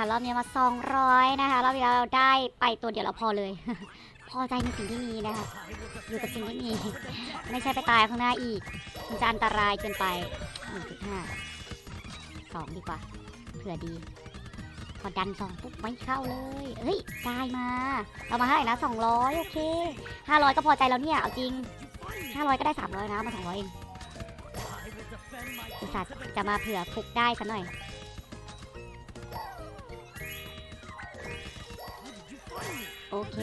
คะรอบนี้มาสองร้อยนะคะรอบที่แล้วเราได้ไปตัวเดียวเราพอเลย พอใจในสิ่งที่มีนะคะอยู่กับสิ่งที่มี ไม่ใช่ไปตายข้างหน้าอีกมันจะอันตรายเกินไปหนึ่งจุดห้าสองดีกว่าเผื่อดีพอดันสองปุ๊บไม่เข้าเลย เฮ้ยได้มา เรามาให้นะสองร้อยโอเคห้าร้อยก็พอใจแล้วเนี่ย เอาจริงห้าร้อยก็ได้สามร้อยนะ มาสองร้อยเองอุตส่าห์จะมาเผื่อฟุกได้ซะหน่อย เค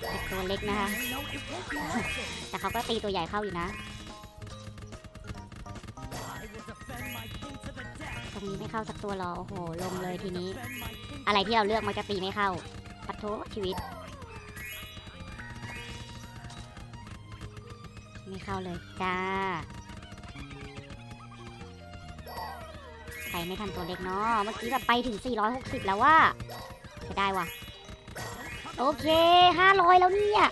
เด็กตัวเล็กนะคะ แต่เขาก็ตีตัวใหญ่เข้าอยู่นะ ตรงนี้ไม่เข้าสักตัวหรอ โอ้โห ลงเลยทีนี้ อะไรที่เราเลือกมันจะตีไม่เข้า ปัดโทชีวิต ไม่เข้าเลยจ้า ใครไม่ทันตัวเล็กเนาะเมื่อกี้แบบไปถึง 460 แล้วว่าจะได้ว่ะ โอเค 500 แล้วเนี่ย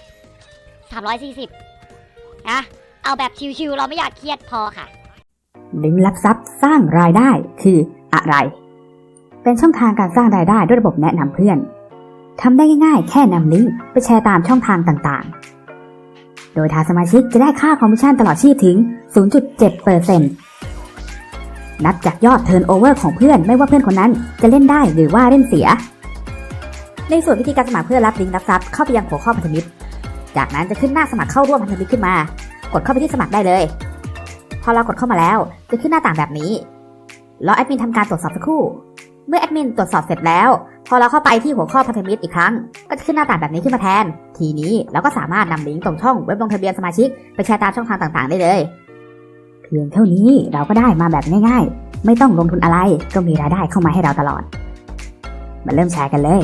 340 นะ เอาแบบชิวๆเราไม่อยากเครียดพอค่ะ ลิงก์ลักทรัพย์สร้างรายได้คืออะไร เป็นช่องทางการสร้างรายได้ด้วยระบบแนะนำเพื่อนทำได้ง่ายๆ แค่นำลิงก์ไปแชร์ตามช่องทางต่างๆ โดยทางสมาชิกจะได้ค่าคอมมิชชั่นตลอดชีพถึง 0.7% นับจากยอดเทิร์นโอเวอร์ของเพื่อนไม่ว่าเพื่อนคนนั้นจะเล่นได้หรือว่าเล่นเสีย ในส่วนวิธีการสมัครเพื่อรับลิงก์รับทรัพย์เข้าไปยังหัวข้อพันธมิตร จากนั้นจะขึ้นหน้าสมัครเข้าร่วมพันธมิตรขึ้นมา กดเข้าไปที่สมัครได้เลย พอเรากดเข้ามาแล้วจะขึ้นหน้าต่างแบบนี้รอแอดมินทำการตรวจสอบสักครู่ เมื่อแอดมินตรวจสอบเสร็จแล้ว พอเราเข้าไปที่หัวข้อพันธมิตรอีกครั้ง ก็จะขึ้นหน้าต่างแบบนี้ขึ้นมาแทน ทีนี้เราก็สามารถนำลิงก์ตรงช่องเว็บลงทะเบียนสมาชิก ไปแชร์ตามช่องทางต่างๆ ได้เลย พียงเท่านี้เราก็ได้มาแบบง่ายๆ ไม่ต้องลงทุนอะไรก็มีรายได้เข้ามาให้เราตลอด มาเริ่มแชร์กันเลย